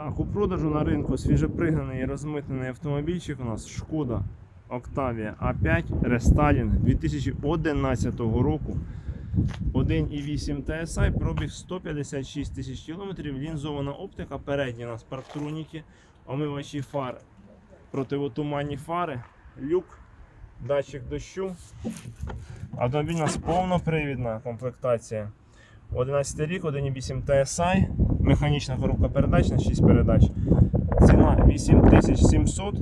Так, у продажу на ринку свіжепригнаний і розмитнений автомобільчик у нас Шкода Octavia A5 Restyling 2011 року. 1,8 TSI, пробіг 156 тисяч кілометрів, лінзована оптика, передні у нас парктроніки, омивачі фар, противотуманні фари, люк, датчик дощу. Автомобіль у нас повнопривідна комплектація. 11 рік, 1,8 TSI, механічна коробка передач на 6 передач. Ціна 8700.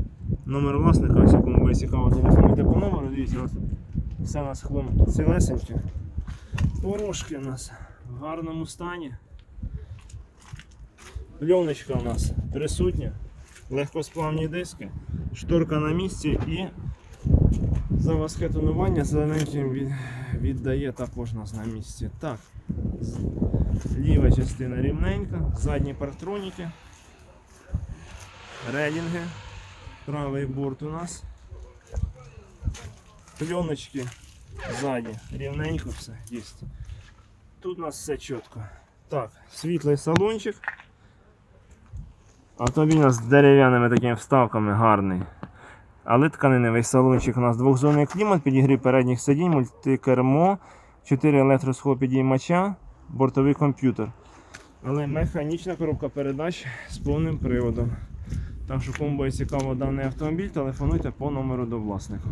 Номер власника, ось якому буде цікаво, телефонуйте по номеру. Дивіться, у нас все на цілесеньке. Порошки у нас в гарному стані. Пленочка у нас присутня, легкосплавні диски, шторка на місці і заводське тонування зелененьким від- віддає також нас на місці. Так, ліва частина рівненька, задні парктроніки, релінги, правий борт у нас. Пленочки ззаді рівненько все є. Тут у нас все чітко. Так, світлий салончик. Автомобіль у нас з дерев'яними такими вставками гарний. Але тканиневий салончик у нас двохзонний клімат, підігрів передніх сидінь, мультикермо, 4 електросхопідіймача, бортовий комп'ютер. Але механічна коробка передач з повним приводом. Так що кому буде цікаво даний автомобіль, телефонуйте по номеру до власника.